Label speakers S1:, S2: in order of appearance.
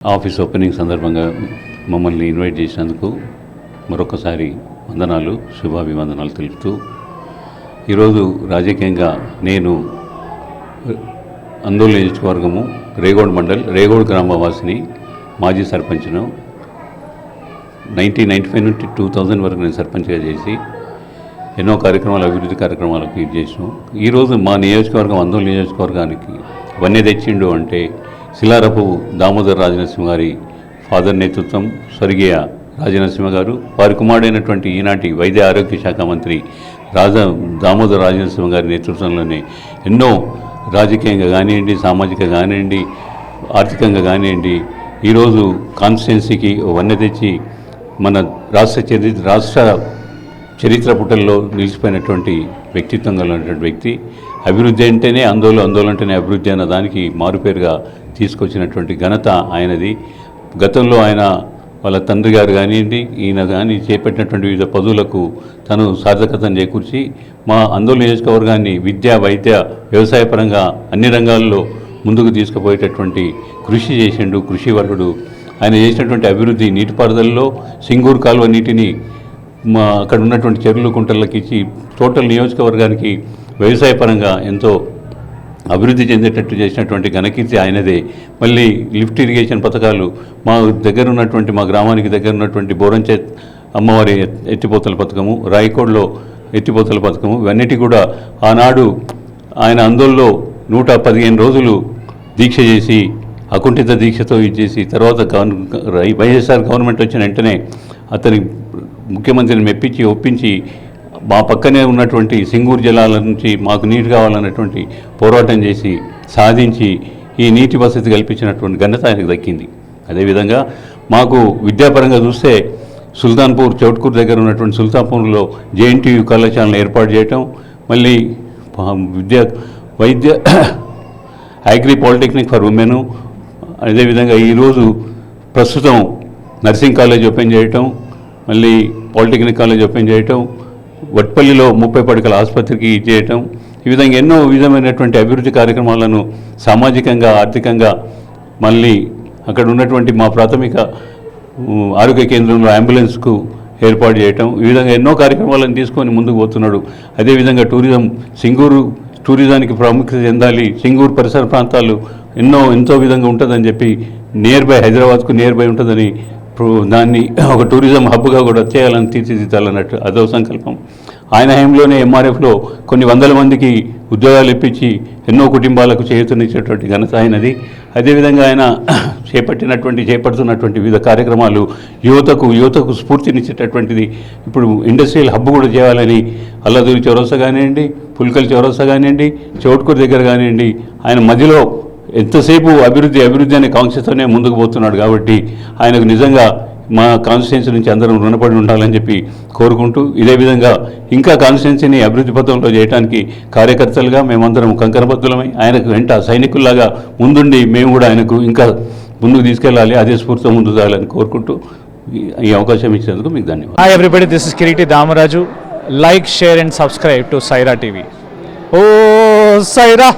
S1: Office opening సందర్భంగా మమ్మల్ని invite చేసినందుకు మరొకసారి వందనాలు శుభాభివందనాలు తెలుపుతూ ఈరోజు రాజకీయంగా నేను అందోళన నియోజకవర్గము రేగోడ్ మండల్ రేగోడ్ గ్రామవాసిని మాజీ సర్పంచ్ను నైన్టీన్ నైంటీ ఫైవ్ నుండి టూ థౌజండ్ వరకు నేను సర్పంచ్గా చేసి ఎన్నో కార్యక్రమాలు అభివృద్ధి కార్యక్రమాలకు ఇది చేసినాం. ఈరోజు మా నియోజకవర్గం అందోళన నియోజకవర్గానికి వన్య తెచ్చిండు అంటే శిలారపు దామోదర్ రాజనరసింహ గారి ఫాదర్ నేతృత్వం స్వర్గీయ రాజనరసింహ గారు వారి కుమారుడైనటువంటి ఈనాటి వైద్య ఆరోగ్య శాఖ మంత్రి రాజ దామోదర్ రాజనరసింహ గారి నేతృత్వంలోనే ఎన్నో రాజకీయంగా కానివ్వండి సామాజిక కానివ్వండి ఆర్థికంగా కానివ్వండి ఈరోజు కాన్స్టిట్యున్సీకి వన్నె తెచ్చి మన రాష్ట్ర చరిత్ర రాష్ట్ర చరిత్ర పుటల్లో నిలిచిపోయినటువంటి వ్యక్తిత్వం కలిగినటువంటి వ్యక్తి. అభివృద్ధి అంటేనే ఆందోళన ఆందోళన అంటేనే అభివృద్ధి అన్న దానికి మారుపేరుగా తీసుకొచ్చినటువంటి ఘనత ఆయనది. గతంలో ఆయన వాళ్ళ తండ్రి గారు కానివ్వండి ఈయన కానీ చేపట్టినటువంటి వివిధ పదవులకు తను సార్థకతను చేకూర్చి మా ఆందోళన నియోజకవర్గాన్ని విద్య వైద్య వ్యవసాయ పరంగా అన్ని రంగాల్లో ముందుకు తీసుకుపోయేటటువంటి కృషి చేసిండు కృషి వరుడు. ఆయన చేసినటువంటి అభివృద్ధి నీటిపారుదలలో సింగూరు కాలువ నీటిని మా అక్కడ ఉన్నటువంటి చెరువులు కుంటలకి ఇచ్చి టోటల్ నియోజకవర్గానికి వ్యవసాయ పరంగా ఎంతో అభివృద్ధి చెందేటట్టు చేసినటువంటి ఘనకీర్తి ఆయనదే. మళ్ళీ లిఫ్ట్ ఇరిగేషన్ పథకాలు మా దగ్గర ఉన్నటువంటి మా గ్రామానికి దగ్గర ఉన్నటువంటి బోరంచే అమ్మవారి ఎత్తిపోతల పథకము రాయకోడ్లో ఎత్తిపోతల పథకము ఇవన్నిటి కూడా ఆనాడు ఆయన అందోల్లో నూట పదిహేను రోజులు దీక్ష చేసి అకుంఠిత దీక్షతో ఇది చేసి తర్వాత గవర్న వైఎస్ఆర్ గవర్నమెంట్ వచ్చిన వెంటనే అతని ముఖ్యమంత్రిని మెప్పించి ఒప్పించి మా పక్కనే ఉన్నటువంటి సింగూరు జిల్లాల నుంచి మాకు నీరు కావాలన్నటువంటి పోరాటం చేసి సాధించి ఈ నీటి వసతి కల్పించినటువంటి ఘనత ఆయనకు దక్కింది. అదేవిధంగా మాకు విద్యాపరంగా చూస్తే సుల్తాన్పూర్ చౌట్కూర్ దగ్గర ఉన్నటువంటి సుల్తాన్పూర్లో జేఎన్టీయూ కళాశాలను ఏర్పాటు చేయటం మళ్ళీ విద్యా విద్య వైద్య అగ్రి పాలిటెక్నిక్ ఫర్ ఉమెను అదేవిధంగా ఈరోజు ప్రస్తుతం నర్సింగ్ కాలేజ్ ఓపెన్ చేయటం మళ్ళీ పాలిటెక్నిక్ కాలేజ్ ఓపెన్ చేయటం వట్పల్లిలో ముప్పై పడకల ఆసుపత్రికి ఇచ్చేయటం ఈ విధంగా ఎన్నో విధమైనటువంటి అభివృద్ధి కార్యక్రమాలను సామాజికంగా ఆర్థికంగా మళ్ళీ అక్కడ ఉన్నటువంటి మా ప్రాథమిక ఆరోగ్య కేంద్రంలో అంబులెన్స్కు ఏర్పాటు చేయటం ఈ విధంగా ఎన్నో కార్యక్రమాలను తీసుకొని ముందుకు పోతున్నాడు. అదేవిధంగా టూరిజం సింగూరు టూరిజానికి ప్రాముఖ్యత చెందాలి సింగూరు పరిసర ప్రాంతాలు ఎన్నో ఎంతో విధంగా ఉంటుందని చెప్పి నియర్ బై హైదరాబాద్కు నియర్ బై ఉంటుందని దాన్ని ఒక టూరిజం హబ్గా కూడా చేయాలని తీర్చిదిద్దాలన్నట్టు అదో సంకల్పం. ఆయన హయాంలోనే ఎంఆర్ఎఫ్లో కొన్ని వందల మందికి ఉద్యోగాలు ఇప్పించి ఎన్నో కుటుంబాలకు చేయూతనిచ్చేటువంటి ఘనత ఆయనది. అదేవిధంగా ఆయన చేపట్టినటువంటి చేపడుతున్నటువంటి వివిధ కార్యక్రమాలు యువతకు యువతకు స్ఫూర్తినిచ్చేటటువంటిది. ఇప్పుడు ఇండస్ట్రియల్ హబ్ కూడా చేయాలని అల్లదూరి చౌరస్తా కానివ్వండి పుల్కల్ చౌరస్తా కానివ్వండి చౌట్కూర్ దగ్గర కానివ్వండి ఆయన మధ్యలో ఎంతసేపు అభివృద్ధి అభివృద్ధి అనే కాంక్షతోనే ముందుకు పోతున్నాడు కాబట్టి ఆయనకు నిజంగా మా కాన్స్టిట్యున్సీ నుంచి అందరం రుణపడి ఉండాలని చెప్పి కోరుకుంటూ ఇదే విధంగా ఇంకా కాన్స్టిట్యున్సీని అభివృద్ధి పథంలో చేయడానికి కార్యకర్తలుగా మేమందరం కంకణబద్ధులమై ఆయనకు వెంట సైనికుల్లాగా ముందుండి మేము కూడా ఆయనకు ఇంకా ముందుకు తీసుకెళ్ళాలి అదే స్ఫూర్తితో ముందుకు సాగాలని కోరుకుంటూ ఈ- అవకాశం ఇచ్చినందుకు మీకు ధన్యవాదాలు.
S2: Hi everybody, this is Kiriti Damaraju like share and subscribe to Saira TV oh Sye Raa